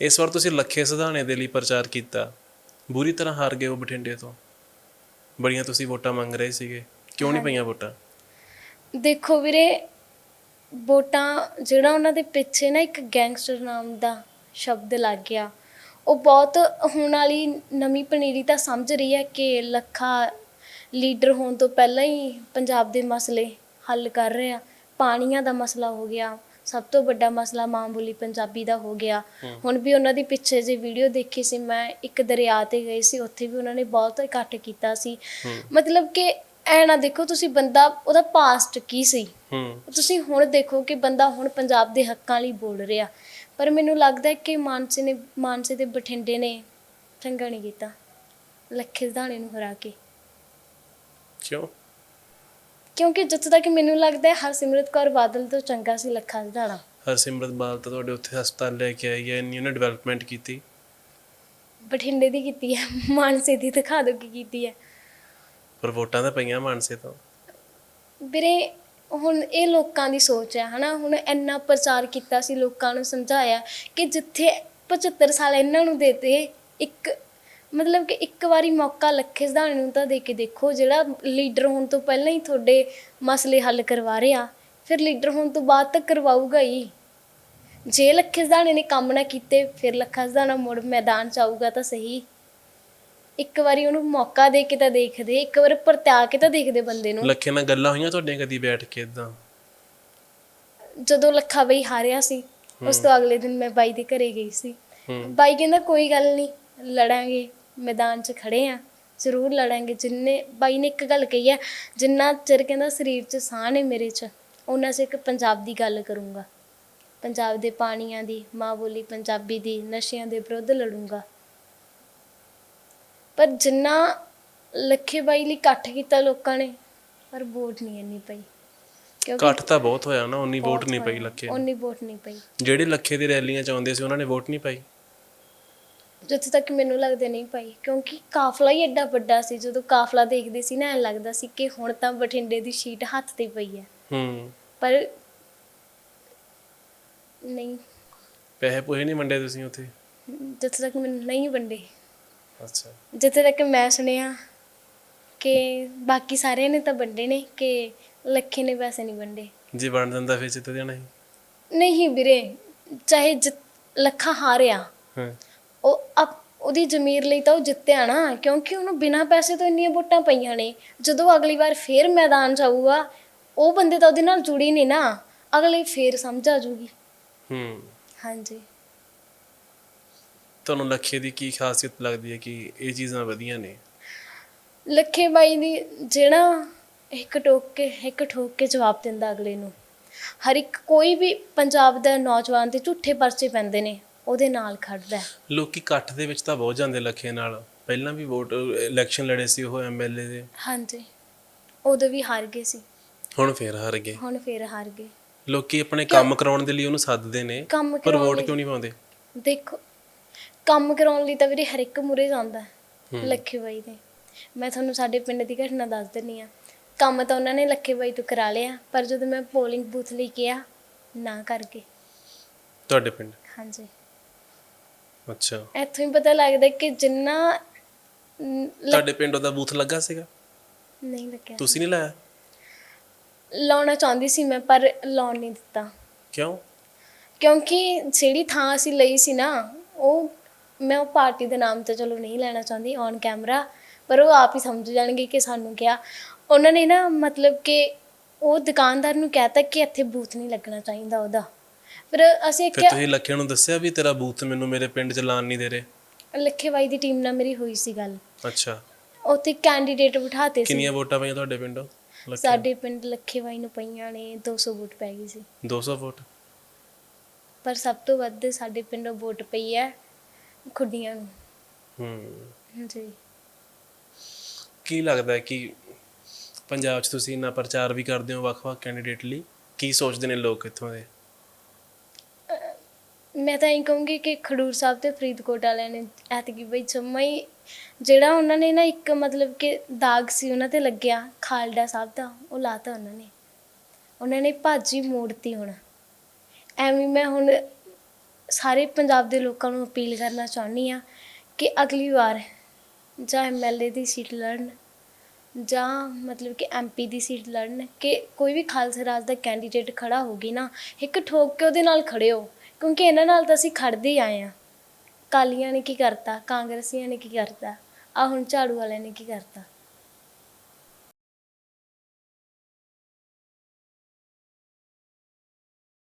ਇਸ ਵਾਰ ਤੁਸੀਂ ਲੱਖੇ ਸਿਧਾਣੇ ਦੇ ਲਈ ਪ੍ਰਚਾਰ ਕੀਤਾ। ਬੁਰੀ ਤਰ੍ਹਾਂ ਹਾਰ ਗਏ ਉਹ ਬਠਿੰਡੇ ਤੋਂ। ਬੜੀਆਂ ਤੁਸੀਂ ਵੋਟਾਂ ਮੰਗ ਰਹੇ ਸੀਗੇ। ਕਿਉਂ ਨਹੀਂ ਪਈਆਂ ਵੋਟਾਂ? ਦੇਖੋ ਵੀਰੇ ਵੋਟਾਂ ਜਿਹੜਾ ਉਹਨਾਂ ਦੇ ਪਿੱਛੇ ਨਾ ਇੱਕ ਗੈਂਗਸਟਰ ਨਾਮ ਦਾ ਸ਼ਬਦ ਲੱਗ ਗਿਆ। ਉਹ ਬਹੁਤ ਹੁਣ ਵਾਲੀ ਨਵੀਂ ਪਨੀਰੀ ਤਾਂ ਸਮਝ ਰਹੀ ਹੈ ਕਿ ਲੱਖਾ ਲੀਡਰ ਹੋਣ ਤੋਂ ਪਹਿਲਾਂ ਹੀ ਪੰਜਾਬ ਦੇ ਮਸਲੇ ਹੱਲ ਕਰ ਰਿਹਾ ਪਾਣੀਆਂ ਦਾ ਮਸਲਾ ਹੋ ਗਿਆ। ਸਭ ਤੋਂ ਵੱਡਾ ਮਸਲਾ ਮਾਂ ਬੋਲੀ ਪੰਜਾਬੀ ਦਾ ਹੋ ਗਿਆ। ਹੁਣ ਵੀ ਉਹਨਾਂ ਦੀ ਪਿੱਛੇ ਜੇ ਵੀਡੀਓ ਦੇਖੀ ਸੀ। ਮੈਂ ਇੱਕ ਦਰਿਆ ਤੇ ਗਈ ਸੀ। ਉੱਥੇ ਵੀ ਉਹਨਾਂ ਨੇ ਬਹੁਤ ਇਕੱਠ ਕੀਤਾ ਸੀ। ਮਤਲਬ ਕਿ ਐ ਨਾ ਦੇਖੋ ਤੁਸੀਂ ਬੰਦਾ ਉਹਦਾ ਪਾਸਟ ਕੀ ਸੀ? ਤੁਸੀਂ ਹੁਣ ਦੇਖੋ ਕਿ ਬੰਦਾ ਹੁਣ ਪੰਜਾਬ ਦੇ ਹੱਕਾਂ ਲਈ ਬੋਲ ਰਿਹਾ। ਪਰ ਮੈਨੂੰ ਲੱਗਦਾ ਕਿ ਮਾਨਸੇ ਨੇ ਮਾਨਸੇ ਦੇ ਬਠਿੰਡੇ ਨੇ ਚੰਗਾ ਨਹੀਂ ਕੀਤਾ। ਲੱਖੇ ਸਿਧਾਣੇ ਨੂੰ ਹਰਾ ਕੇ। ਕਿਉਂ? ਕਿਉਂਕਿ ਜਿੱਥੇ ਤੱਕ ਮੈਨੂੰ ਲੱਗਦਾ ਹੈ ਹਰਸਿਮਰਤ ਕੌਰ ਬਾਦਲ ਤੋਂ ਚੰਗਾ ਸੀ ਲੱਖਾ ਸਿਧਾਣਾ ਹਰਸਿਮਰਤ ਬਾਲ ਤਾਂ ਤੁਹਾਡੇ ਉੱਥੇ ਹਸਪਤਾਲ ਲੈ ਕੇ ਆਈ ਹੈ ਇੰਨੀ ਉਹਨੇ ਡਿਵੈਲਪਮੈਂਟ ਕੀਤੀ। ਬਠਿੰਡੇ ਦੀ ਕੀਤੀ ਹੈ ਮਾਨਸੇ ਦੀ ਦਿਖਾ ਦੋ ਕੀ ਕੀਤੀ ਹੈ। ਪਰ ਵੋਟਾਂ ਤਾਂ ਪਈਆਂ ਮਾਨਸੇ ਤੋਂ। ਵੀਰੇ ਹੁਣ ਇਹ ਲੋਕਾਂ ਦੀ ਸੋਚ ਹੈ ਹਨਾ? ਹੁਣ ਇੰਨਾ ਪ੍ਰਚਾਰ ਕੀਤਾ ਸੀ ਲੋਕਾਂ ਨੂੰ ਸਮਝਾਇਆ ਕਿ ਜਿੱਥੇ 75 ਸਾਲ ਇਹਨਾਂ ਨੂੰ ਦੇਤੇ ਇੱਕ ਮਤਲਬ ਕਿ ਇੱਕ ਵਾਰੀ ਮੌਕਾ ਲੱਖੇ ਸਿਧਾਣੇ ਨੂੰ ਤਾਂ ਦੇ ਕੇ ਦੇਖੋ ਜਿਹੜਾ ਲੀਡਰ ਹੋਣ ਤੋਂ ਪਹਿਲਾਂ ਹੀ ਤੁਹਾਡੇ ਮਸਲੇ ਹੱਲ ਕਰਵਾ ਰਿਹਾ ਫਿਰ ਲੀਡਰ ਹੋਣ ਤੋਂ ਬਾਅਦ ਤਾਂ ਕਰਵਾਊਗਾ ਹੀ। ਜੇ ਲੱਖੇ ਸਿਧਾਣੇ ਨੇ ਕੰਮ ਨਾ ਕੀਤੇ ਫਿਰ ਲੱਖਾ ਸਿਧਾਣਾ ਮੁੜ ਮੈਦਾਨ ਚ ਆਊਗਾ ਤਾਂ ਸਹੀ। ਇੱਕ ਵਾਰੀ ਉਹਨੂੰ ਮੌਕਾ ਦੇ ਕੇ ਤਾਂ ਦੇਖਦੇ ਇੱਕ ਵਾਰ ਪਰਤਿਆ ਕੇ ਤਾਂ ਦੇਖਦੇ ਬੰਦੇ ਨੂੰ। ਲੱਖੇ ਨਾਲ ਗੱਲਾਂ ਹੋਈਆਂ ਤੁਹਾਡੀਆਂ ਕਦੀ ਬੈਠ ਕੇ ਇਦਾਂ ਜਦੋਂ ਲੱਖਾ ਬਈ ਹਾਰਿਆ ਸੀ ਉਸ ਤੋਂ ਅਗਲੇ ਦਿਨ ਮੈਂ ਬਾਈ ਦੇ ਘਰੇ ਗਈ ਸੀ। ਬਾਈ ਕਹਿੰਦਾ ਕੋਈ ਗੱਲ ਨਹੀਂ ਲੜਾਂਗੇ। ਮੈਦਾਨ 'ਚ ਖੜੇ ਆ ਜ਼ਰੂਰ ਲੜਾਂਗੇ। ਜਿੰਨੇ ਬਾਈ ਨੇ ਇੱਕ ਗੱਲ ਕਹੀ ਹੈ ਜਿੰਨਾ ਚਿਰ ਕਹਿੰਦਾ ਸਰੀਰ 'ਚ ਸਾਹ ਨੇ ਮੇਰੇ 'ਚ ਉਹਨਾਂ ਸੇ ਇੱਕ ਪੰਜਾਬ ਦੀ ਗੱਲ ਕਰੂੰਗਾ। ਪੰਜਾਬ ਦੇ ਪਾਣੀਆਂ ਦੀ ਮਾਂ ਬੋਲੀ ਪੰਜਾਬੀ ਦੀ ਨਸ਼ਿਆਂ ਦੇ ਵਿਰੁੱਧ ਲੜੂੰਗਾ। ਪਰ ਜਿੰਨਾ ਲੱਖੇ ਬਾਈ ਲਈ ਇਕੱਠ ਕੀਤਾ ਲੋਕਾਂ ਨੇ ਪਰ ਵੋਟ ਨਹੀਂ ਇੰਨੀ ਪਈ। ਇਕੱਠ ਤਾਂ ਬਹੁਤ ਹੋਇਆ ਨਾ ਉਨੀ ਵੋਟ ਨਹੀਂ ਪਈ ਲੱਖੇ। ਉਨੀ ਵੋਟ ਨਹੀਂ ਪਈ। ਜਿਹੜੇ ਲੱਖੇ ਦੀ ਰੈਲੀਆਂ ਚ ਆਉਂਦੇ ਸੀ ਉਹਨਾਂ ਨੇ ਵੋਟ ਨਹੀਂ ਪਾਈ। ਜਿੱਥੇ ਤੱਕ ਮੈਨੂੰ ਲੱਗਦਾ ਨਹੀਂ ਪਾਈ ਕਿਉਂਕਿ ਕਾਫਲਾ ਹੀ ਐਡਾ ਵੱਡਾ ਸੀ ਜਦੋਂ ਕਾਫਲਾ ਦੇਖਦੇ ਸੀ ਨਾ ਐਂ ਲੱਗਦਾ ਸੀ ਕਿ ਹੁਣ ਤਾਂ ਬਠਿੰਡੇ ਦੀ ਸ਼ੀਟ ਹੱਥ ਤੇ ਪਈ ਹੈ। ਹੂੰ। ਪਰ ਨਹੀਂ। ਪੈਸੇ ਪੂਹੇ ਨਹੀਂ ਵੰਡੇ ਤੁਸੀਂ ਉੱਥੇ? ਜਿੱਥੇ ਤੱਕ ਮੈਨੂੰ ਨਹੀਂ ਵੰਡੇ। ਅੱਛਾ। ਜਿੱਥੇ ਤੱਕ ਮੈਂ ਸੁਣਿਆ ਕਿ ਬਾਕੀ ਸਾਰਿਆਂ ਨੇ ਤਾਂ ਵੰਡੇ ਨੇ ਕਿ ਲੱਖੇ ਨੇ ਪੈਸੇ ਨਹੀਂ ਵੰਡੇ। ਜੇ ਵੰਡ ਦਿੰਦਾ ਫਿਰ ਜਿੱਤ ਸੀ। ਨਹੀਂ ਵੀਰੇ ਚਾਹੇ ਜਿੱਤ- ਲੱਖਾ ਹਾਰਿਆ। ਹਾਂ। ਉਹ ਅਪ ਉਹਦੀ ਜ਼ਮੀਰ ਲਈ ਤਾਂ ਉਹ ਜਿੱਤਿਆ ਨਾ ਕਿਉਂਕਿ ਉਹਨੂੰ ਬਿਨਾਂ ਪੈਸੇ ਤੋਂ ਇੰਨੀਆਂ ਵੋਟਾਂ ਪਈਆਂ ਨੇ। ਜਦੋਂ ਅਗਲੀ ਵਾਰ ਫੇਰ ਮੈਦਾਨ 'ਚ ਆਊਗਾ ਉਹ ਬੰਦੇ ਤਾਂ ਉਹਦੇ ਨਾਲ ਜੁੜੀ ਨਹੀਂ ਨਾ। ਅਗਲੇ ਫੇਰ ਸਮਝ ਆ ਜੂਗੀ। ਹੂੰ। ਹਾਂਜੀ। ਤੁਹਾਨੂੰ ਲੱਖੇ ਦੀ ਕੀ ਖਾਸੀਅਤ ਲੱਗਦੀ ਹੈ ਕਿ ਇਹ ਚੀਜ਼ਾਂ ਵਧੀਆ ਨੇ? ਲੱਖੇ ਬਾਈ ਦੀ ਜਿਹੜਾ ਇੱਕ ਟੋਕ ਕੇ ਇੱਕ ਠੋਕ ਕੇ ਜਵਾਬ ਦਿੰਦਾ ਅਗਲੇ ਨੂੰ। ਹਰ ਇੱਕ ਕੋਈ ਵੀ ਪੰਜਾਬ ਦਾ ਨੌਜਵਾਨ ਤੇ ਝੂਠੇ ਪਰਚੇ ਪੈਂਦੇ ਨੇ। ਉਹਦੇ ਨਾਲ ਖੜਦਾ ਹੈ। ਲੋਕੀ ਇਕੱਠ ਦੇ ਵਿੱਚ ਤਾਂ ਬਹੁਤ ਜਾਂਦੇ ਲੱਖੇ ਨਾਲ। ਪਹਿਲਾਂ ਵੀ ਵੋਟ ਇਲੈਕਸ਼ਨ ਲੜੇ ਸੀ ਉਹ ਐਮਐਲਏ ਦੇ। ਹਾਂਜੀ। ਉਦੋਂ ਵੀ ਹਾਰ ਗਏ ਸੀ। ਹੁਣ ਫੇਰ ਹਾਰ ਗਏ। ਹੁਣ ਫੇਰ ਹਾਰ ਗਏ। ਲੋਕੀ ਆਪਣੇ ਕੰਮ ਕਰਾਉਣ ਦੇ ਲਈ ਉਹਨੂੰ ਸੱਦਦੇ ਨੇ ਕੰਮ ਪਰ ਕਰਾਉਣ ਵੋਟ ਲਈ- ਕਿਉਂ ਨਹੀਂ ਪਾਉਂਦੇ? ਦੇਖੋ ਕੰਮ ਕਰਾਉਣ ਲਈ ਤਾਂ ਵੀਰੇ ਹਰ ਇੱਕ ਮੁਰੇ ਜਾਂਦਾ ਹੈ। ਲੱਖੇ ਬਾਈ ਦੇ। ਮੈਂ ਤੁਹਾਨੂੰ ਸਾਡੇ ਪਿੰਡ ਦੀ ਘਟਨਾ ਦੱਸ ਦਿੰਨੀ ਆ ਕੰਮ ਤਾਂ ਉਹਨਾਂ ਨੇ ਲੱਖੇ ਬਾਈ ਤੋਂ ਕਰਾ ਲਿਆ ਪਰ ਜਦੋਂ ਮੈਂ ਪੋਲਿੰਗ ਬੂਥ ਲਈ ਕਿਹਾ ਨਾ ਕਰਕੇ ਤੁਹਾਡੇ ਪਿੰਡ? ਹਾਂਜੀ। ਅੱਛਾ। ਇੱਥੋਂ ਹੀ ਪਤਾ ਲੱਗਦਾ ਕਿ ਜਿੰਨਾ ਨ- ਲ- ਤੁਹਾਡੇ ਪਿੰਡ ਉਹਦਾ ਬੂਥ ਲੱਗਾ ਸੀਗਾ? ਨਹੀਂ ਲੱਗਿਆ। ਤੁਸੀਂ ਨਹੀਂ ਲਾਇਆ? ਲਾਉਣਾ ਚਾਹੁੰਦੀ ਸੀ ਮੈਂ ਪਰ ਲਾਉਣ ਨਹੀਂ ਦਿੱਤਾ। ਕਿਉਂ? ਕਿਉਂਕਿ ਜਿਹੜੀ ਥਾਂ ਅਸੀਂ ਲਈ ਸੀ ਨਾ ਉਹ ਮੈਂ ਉਹ ਪਾਰਟੀ ਦੇ ਨਾਮ ਤੇ ਚਲੋ ਨਹੀਂ ਲੈਣਾ ਚਾਹੁੰਦੀ ਔਨ ਕੈਮਰਾ ਪਰ ਉਹ ਆਪ ਹੀ ਸਮਝ ਜਾਣਗੇ ਕਿ ਸਾਨੂੰ ਕਿਹਾ। ਉਹਨਾਂ ਨੇ ਨਾ ਮਤਲਬ ਕਿ ਉਹ ਦੁਕਾਨਦਾਰ ਨੂੰ ਕਹਿਤਾ ਕਿ ਇੱਥੇ ਬੂਥ ਨਹੀਂ ਲੱਗਣਾ ਚਾਹੀਦਾ ਉਹਦਾ। ਫਿਰ ਅਸੀਂ ਫਿਰ ਕਿਹਾ ਤੁਸੀਂ ਲੱਖੇ ਨੂੰ ਦੱਸਿਆ ਵੀ ਤੇਰਾ ਬੂਥ ਮੈਨੂੰ ਮੇਰੇ ਪਿੰਡ ਚ ਲਾਣ ਨਹੀਂ ਦੇ ਰਹੇ? ਲੱਖੇ ਬਾਈ ਦੀ ਟੀਮ ਨਾਲ ਮੇਰੀ ਹੋਈ ਸੀ ਗੱਲ। ਅੱਛਾ। ਉੱਥੇ ਕੈਂਡੀਡੇਟ ਬਿਠਾਤੇ ਸੀ। ਕਿੰਨੀਆਂ ਵੋਟਾਂ ਪਈਆਂ ਤੁਹਾਡੇ ਪਿੰਡੋਂ? ਲੱਖੇ। ਸਾਡੇ ਪਿੰਡ ਲੱਖੇ ਬਾਈ ਨੂੰ ਪਈਆਂ ਨੇ 200 ਵੋਟ ਪੈ ਗਈ ਸੀ। 200 ਵੋਟ? ਪਰ ਸਭ ਤੋਂ ਵੱਧ ਸਾਡੇ ਪਿੰਡੋਂ ਵੋਟ ਪਈ ਹੈ ਖੁੱਡੀਆਂ ਨੂੰ। ਹੂੰ। ਜੀ ਕੀ ਲੱਗਦਾ ਹੈ ਕਿ ਪੰਜਾਬ 'ਚ ਤੁਸੀਂ ਇੰਨਾ ਪ੍ਰਚਾਰ ਵੀ ਕਰਦੇ ਹੋ ਵੱਖ-ਵੱਖ ਕੈਂਡੀਡੇਟ ਲਈ? ਕੀ ਸੋਚਦੇ ਨੇ ਲੋਕ ਇੱਥੋਂ ਦੇ? ਮੈਂ ਤਾਂ ਇਹ ਕਹੂੰਗੀ ਕਿ ਖਡੂਰ ਸਾਹਿਬ ਤੇ ਫਰੀਦਕੋਟ ਵਾਲਿਆਂ ਨੇ ਐਤਕੀ ਬਈ ਜੰਮਾ ਹੀ ਜਿਹੜਾ ਉਹਨਾਂ ਨੇ ਨਾ ਇੱਕ ਮਤਲਬ ਕਿ ਦਾਗ ਸੀ ਉਹਨਾਂ ਤੇ ਲੱਗਿਆ, ਖਾਲਡਾ ਸਾਹਿਬ ਦਾ, ਉਹ ਲਾਤਾ ਉਹਨਾਂ ਨੇ। ਉਹਨਾਂ ਨੇ ਭਾਜੀ ਮੋੜਤੀ ਹੁਣ। ਐਵੇਂ ਮੈਂ ਹੁਣ ਸਾਰੇ ਪੰਜਾਬ ਦੇ ਲੋਕਾਂ ਨੂੰ ਅਪੀਲ ਕਰਨਾ ਚਾਹੁੰਦੀ ਆ ਕਿ ਅਗਲੀ ਵਾਰ ਜਾਂ ਐਮਐਲਏ ਦੀ ਸੀਟ ਲੜਨ ਜਾਂ ਮਤਲਬ ਕਿ ਐਮਪੀ ਦੀ ਸੀਟ ਲੜਨ, ਕਿ ਕੋਈ ਵੀ ਖਾਲਸਾ ਰਾਜ ਦਾ ਕੈਂਡੀਡੇਟ ਖੜਾ ਹੋਗੀ ਨਾ, ਇੱਕ ਠੋਕ ਕੇ ਉਹਦੇ ਨਾਲ ਖੜਿਓ ਕਿਉਂਕਿ ਇਹਨਾਂ ਨਾਲ ਤਾਂ ਅਸੀਂ ਖੜਦੇ ਹੀ ਆਏ ਆ ਕਾਲੀਆਂ ਨੇ ਕੀ ਕਰਤਾ, ਕਾਂਗਰਸੀਆਂ ਨੇ ਕੀ ਕਰਤਾ ਆ ਹੁਣ ਝਾੜੂ ਵਾਲਿਆਂ ਨੇ ਕੀ ਕਰਤਾ।